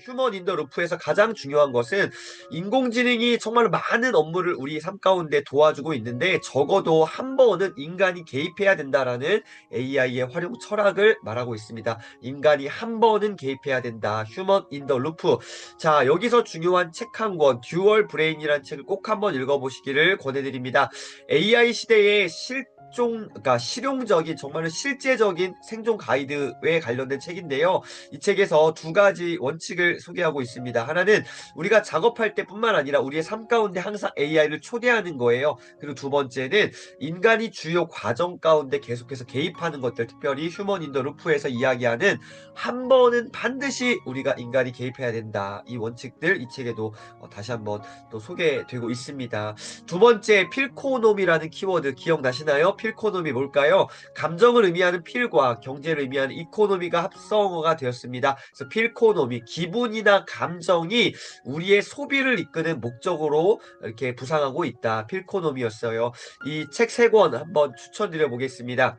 휴먼 인더 루프에서 가장 중요한 것은 인공지능이 정말 많은 업무를 우리 삶 가운데 도와주고 있는데 적어도 한 번은 인간이 개입해야 된다라는 AI의 활용 철학을 말하고 있습니다. 인간이 한 번은 개입해야 된다. 휴먼 인더 루프. 자, 여기서 중요한 책 한 권, 듀얼 브레인이라는 책을 꼭 한번 읽어보시기를 권해드립니다. AI 시대의 실 실종, 그러니까 실용적인 정말로 실제적인 생존 가이드에 관련된 책인데요. 이 책에서 두 가지 원칙을 소개하고 있습니다. 하나는 우리가 작업할 때뿐만 아니라 우리의 삶 가운데 항상 AI를 초대하는 거예요. 그리고 두 번째는 인간이 주요 과정 가운데 계속해서 개입하는 것들, 특별히 휴먼 인더 루프에서 이야기하는 한 번은 반드시 우리가 인간이 개입해야 된다. 이 원칙들 이 책에도 어, 다시 한번 또 소개되고 있습니다. 두 번째 필코노미라는 키워드 기억나시나요? 필코노미 뭘까요? 감정을 의미하는 필과 경제를 의미하는 이코노미가 합성어가 되었습니다. 그래서 필코노미 기분이나 감정이 우리의 소비를 이끄는 목적으로 이렇게 부상하고 있다. 필코노미였어요. 이 책 세 권 한번 추천드려 보겠습니다.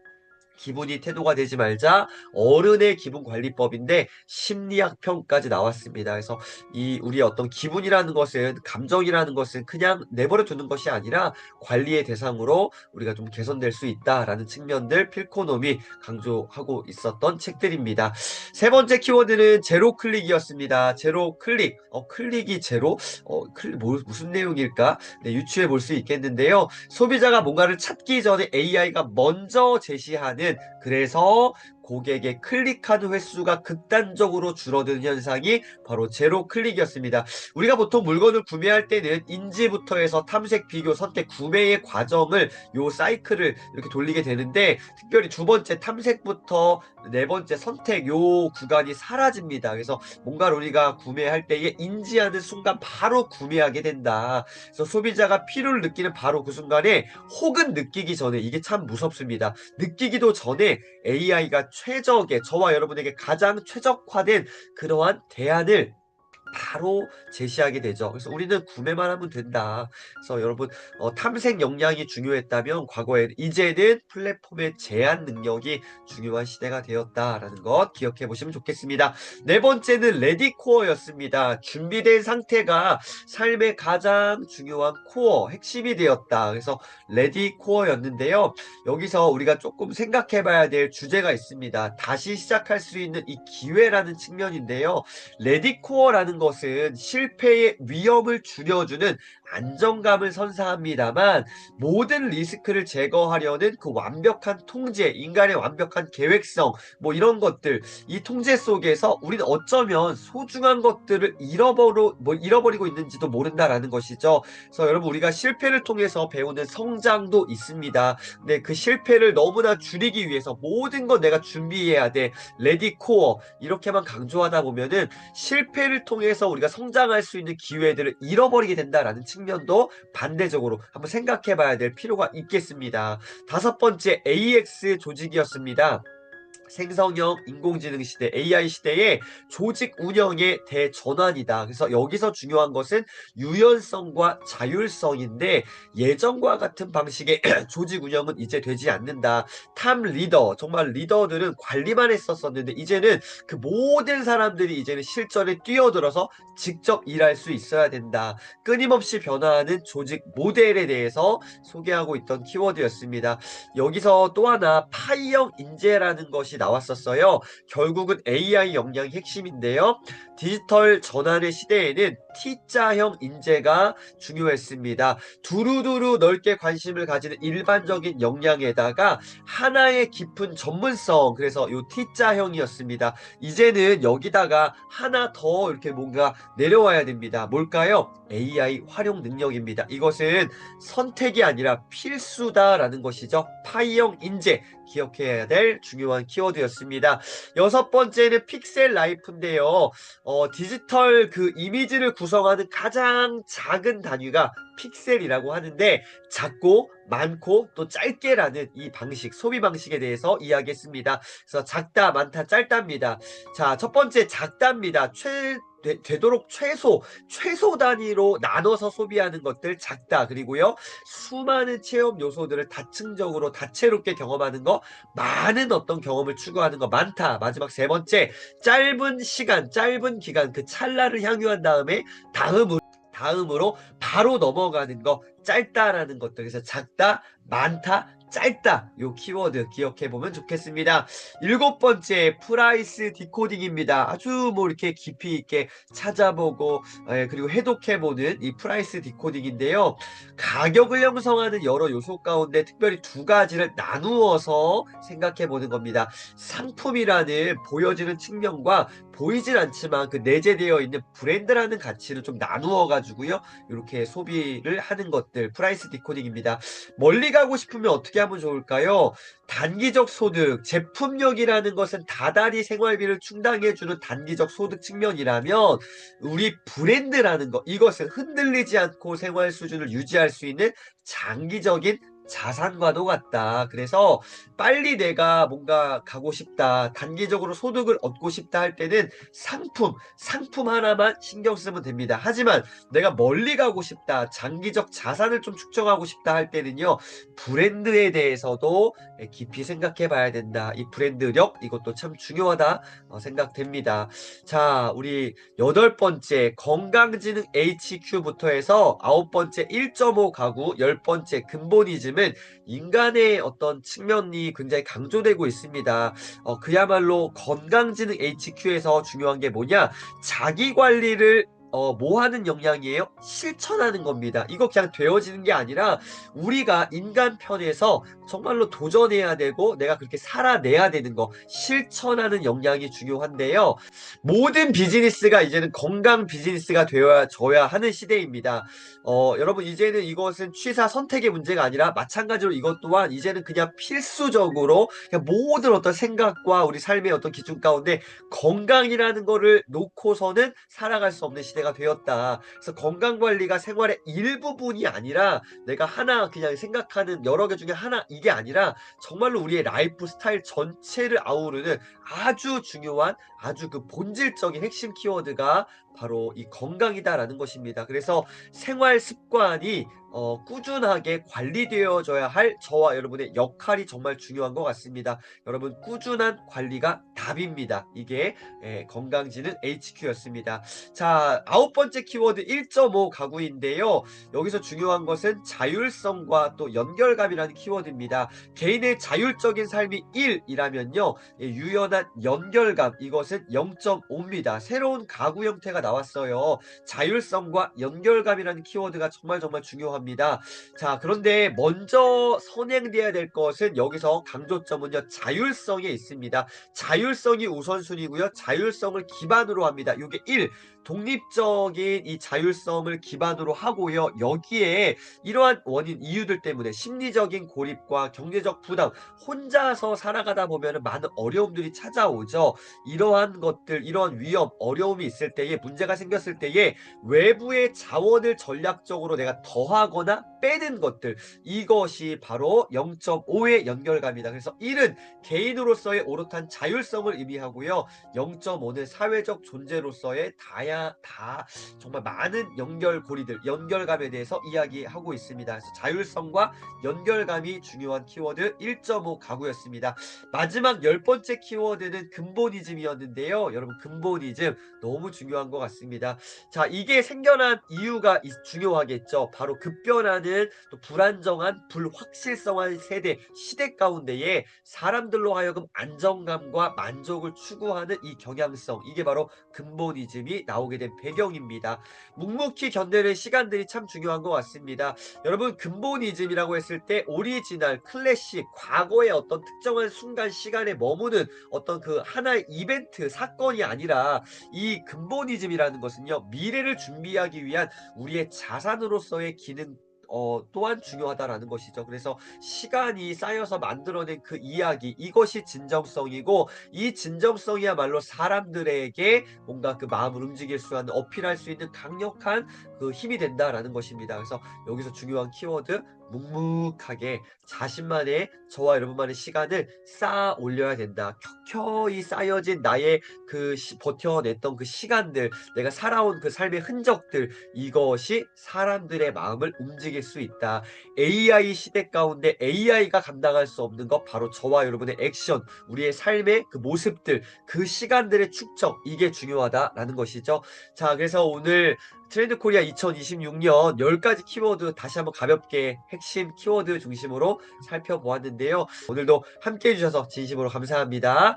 기분이 태도가 되지 말자 어른의 기분 관리법인데 심리학 평까지 나왔습니다. 그래서 이 우리의 어떤 기분이라는 것은 감정이라는 것은 그냥 내버려 두는 것이 아니라 관리의 대상으로 우리가 좀 개선될 수 있다라는 측면들 필코놈이 강조하고 있었던 책들입니다. 세 번째 키워드는 제로 클릭이었습니다. 제로 클릭. 어, 클릭이 제로? 어, 클릭 뭐, 무슨 내용일까? 네, 유추해 볼 수 있겠는데요. 소비자가 뭔가를 찾기 전에 AI가 먼저 제시하는 그래서 고객의 클릭하는 횟수가 극단적으로 줄어드는 현상이 바로 제로 클릭이었습니다. 우리가 보통 물건을 구매할 때는 인지부터 해서 탐색, 비교, 선택, 구매의 과정을 요 사이클을 이렇게 돌리게 되는데 특별히 두 번째 탐색부터 네 번째 선택 요 구간이 사라집니다. 그래서 뭔가를 우리가 구매할 때에 인지하는 순간 바로 구매하게 된다. 그래서 소비자가 필요를 느끼는 바로 그 순간에 혹은 느끼기 전에 이게 참 무섭습니다. 느끼기도 전에 AI가 최적의 저와 여러분에게 가장 최적화된 그러한 대안을 바로 제시하게 되죠. 그래서 우리는 구매만 하면 된다. 그래서 여러분 어, 탐색 역량이 중요했다면 과거에 이제는 플랫폼의 제한 능력이 중요한 시대가 되었다라는 것 기억해 보시면 좋겠습니다. 네 번째는 레디 코어였습니다. 준비된 상태가 삶의 가장 중요한 코어 핵심이 되었다. 그래서 레디 코어였는데요. 여기서 우리가 조금 생각해 봐야 될 주제가 있습니다. 다시 시작할 수 있는 이 기회라는 측면인데요. 레디 코어라는 것은 실패의 위험을 줄여주는 안정감을 선사합니다만 모든 리스크를 제거하려는 그 완벽한 통제, 인간의 완벽한 계획성, 뭐 이런 것들, 이 통제 속에서 우리는 어쩌면 소중한 것들을 잃어버려, 뭐 잃어버리고 있는지도 모른다라는 것이죠. 그래서 여러분 우리가 실패를 통해서 배우는 성장도 있습니다. 근데 그 실패를 너무나 줄이기 위해서 모든 건 내가 준비해야 돼. 레디 코어 이렇게만 강조하다 보면은 실패를 통해서 우리가 성장할 수 있는 기회들을 잃어버리게 된다라는 측 면도 반대적으로 한번 생각해 봐야 될 필요가 있겠습니다. 다섯 번째 AX 조직이었습니다. 생성형 인공지능 시대, AI 시대의 조직 운영의 대전환이다. 그래서 여기서 중요한 것은 유연성과 자율성인데 예전과 같은 방식의 조직 운영은 이제 되지 않는다. 탐 리더, 정말 리더들은 관리만 했었었는데 이제는 그 모든 사람들이 이제는 실전에 뛰어들어서 직접 일할 수 있어야 된다. 끊임없이 변화하는 조직 모델에 대해서 소개하고 있던 키워드였습니다. 여기서 또 하나 파이형 인재라는 것이 나왔었어요. 결국은 AI 역량이 핵심인데요. 디지털 전환의 시대에는 T자형 인재가 중요했습니다. 두루두루 넓게 관심을 가지는 일반적인 역량에다가 하나의 깊은 전문성 그래서 요 T자형이었습니다. 이제는 여기다가 하나 더 이렇게 뭔가 내려와야 됩니다. 뭘까요? AI 활용 능력입니다. 이것은 선택이 아니라 필수다라는 것이죠. 파이형 인재 기억해야 될 중요한 키워드였습니다. 여섯 번째는 픽셀 라이프인데요. 어, 디지털 그 이미지를 구성하는 가장 작은 단위가 픽셀이라고 하는데 작고 많고 또 짧게라는 이 방식 소비 방식에 대해서 이야기했습니다. 그래서 작다 많다 짧답니다. 자 첫 번째 작답니다. 최 되, 되도록 최소 최소 단위로 나눠서 소비하는 것들 작다 그리고요 수많은 체험 요소들을 다층적으로 다채롭게 경험하는 거 많은 어떤 경험을 추구하는 거 많다 마지막 세 번째 짧은 시간 짧은 기간 그 찰나를 향유한 다음에 다음으로 다음으로 바로 넘어가는 거 짧다라는 것들. 그래서 작다 많다 짧다 요 키워드 기억해 보면 좋겠습니다. 일곱 번째 프라이스 디코딩입니다. 아주 뭐 이렇게 깊이 있게 찾아보고 예, 그리고 해독해 보는 이 프라이스 디코딩인데요. 가격을 형성하는 여러 요소 가운데 특별히 두 가지를 나누어서 생각해 보는 겁니다. 상품이라는 보여지는 측면과 보이진 않지만 그 내재되어 있는 브랜드라는 가치를 좀 나누어 가지고요. 이렇게 소비를 하는 것들 프라이스 디코딩입니다. 멀리 가고 싶으면 어떻게 하면 좋을까요? 단기적 소득, 제품력이라는 것은 다달이 생활비를 충당해주는 단기적 소득 측면이라면 우리 브랜드라는 것, 이것은 흔들리지 않고 생활 수준을 유지할 수 있는 장기적인 자산과도 같다. 그래서 빨리 내가 뭔가 가고 싶다. 단기적으로 소득을 얻고 싶다 할 때는 상품, 상품 하나만 신경 쓰면 됩니다. 하지만 내가 멀리 가고 싶다. 장기적 자산을 좀 축적하고 싶다 할 때는요. 브랜드에 대해서도 깊이 생각해 봐야 된다. 이 브랜드력 이것도 참 중요하다 어, 생각됩니다. 자, 우리 여덟 번째 건강지능 HQ부터 해서 아홉 번째 1.5 가구, 열 번째 근본이즘 은 인간의 어떤 측면이 굉장히 강조되고 있습니다. 어, 그야말로 건강지능 HQ에서 중요한 게 뭐냐? 자기 관리를 어, 뭐 하는 역량이에요? 실천하는 겁니다. 이거 그냥 되어지는 게 아니라 우리가 인간 편에서 정말로 도전해야 되고 내가 그렇게 살아내야 되는 거 실천하는 역량이 중요한데요. 모든 비즈니스가 이제는 건강 비즈니스가 되어져야 하는 시대입니다. 어, 여러분 이제는 이것은 취사 선택의 문제가 아니라 마찬가지로 이것 또한 이제는 그냥 필수적으로 그냥 모든 어떤 생각과 우리 삶의 어떤 기준 가운데 건강이라는 거를 놓고서는 살아갈 수 없는 시대가 되었다. 그래서 건강 관리가 생활의 일부분이 아니라 내가 하나 그냥 생각하는 여러 개 중에 하나 이게 아니라 정말로 우리의 라이프 스타일 전체를 아우르는 아주 중요한 아주 그 본질적인 핵심 키워드가 바로 이 건강이다라는 것입니다. 그래서 생활 습관이 어, 꾸준하게 관리되어져야 할 저와 여러분의 역할이 정말 중요한 것 같습니다. 여러분 꾸준한 관리가 답입니다. 이게 예, 건강지능 HQ였습니다. 자 아홉 번째 키워드 1.5 가구인데요. 여기서 중요한 것은 자율성과 또 연결감이라는 키워드입니다. 개인의 자율적인 삶이 1이라면요. 예, 유연한 연결감 이것은 0.5입니다. 새로운 가구 형태가 나왔어요. 자율성과 연결감이라는 키워드가 정말 정말 중요합니다. 자, 그런데 먼저 선행돼야 될 것은 여기서 강조점은요. 자율성에 있습니다. 자율성이 우선순위고요. 자율성을 기반으로 합니다. 이게 1. 독립적인 이 자율성을 기반으로 하고요. 여기에 이러한 원인 이유들 때문에 심리적인 고립과 경제적 부담, 혼자서 살아가다 보면 많은 어려움들이 찾아오죠. 이러한 것들, 이러한 위험, 어려움이 있을 때에 문 제가 생겼을 때에 외부의 자원을 전략적으로 내가 더하거나 빼는 것들 이것이 바로 0.5의 연결감이다. 그래서 1은 개인으로서의 오롯한 자율성을 의미하고요. 0.5는 사회적 존재로서의 다야 다 정말 많은 연결고리들, 연결감에 대해서 이야기하고 있습니다. 그래서 자율성과 연결감이 중요한 키워드 1.5 가구였습니다. 마지막 열 번째 키워드는 근본이즘이었는데요. 여러분 근본이즘 너무 중요한 것 같습니다. 자 이게 생겨난 이유가 중요하겠죠. 바로 급변하 는 또 불안정한 불확실성한 세대 시대 가운데에 사람들로 하여금 안정감과 만족을 추구하는 이 경향성 이게 바로 근본이즘이 나오게 된 배경입니다. 묵묵히 견뎌낸 시간들이 참 중요한 것 같습니다. 여러분 근본이즘이라고 했을 때 오리지널 클래식 과거의 어떤 특정한 순간 시간에 머무는 어떤 그 하나의 이벤트 사건이 아니라 이 근본이즘이라는 것은요 미래를 준비하기 위한 우리의 자산으로서의 기능 어 또한 중요하다라는 것이죠. 그래서 시간이 쌓여서 만들어낸 그 이야기 이것이 진정성이고 이 진정성이야말로 사람들에게 뭔가 그 마음을 움직일 수 있는 어필할 수 있는 강력한 그 힘이 된다라는 것입니다. 그래서 여기서 중요한 키워드 묵묵하게 자신만의 저와 여러분만의 시간을 쌓아 올려야 된다. 켜켜이 쌓여진 나의 그 시- 버텨냈던 그 시간들, 내가 살아온 그 삶의 흔적들, 이것이 사람들의 마음을 움직일 수 있다. AI 시대 가운데 AI가 감당할 수 없는 것, 바로 저와 여러분의 액션, 우리의 삶의 그 모습들, 그 시간들의 축적, 이게 중요하다라는 것이죠. 자, 그래서 오늘 트렌드 코리아 2026년 10가지 키워드 다시 한번 가볍게 핵심 키워드 중심으로 살펴보았는데요. 오늘도 함께 해주셔서 진심으로 감사합니다.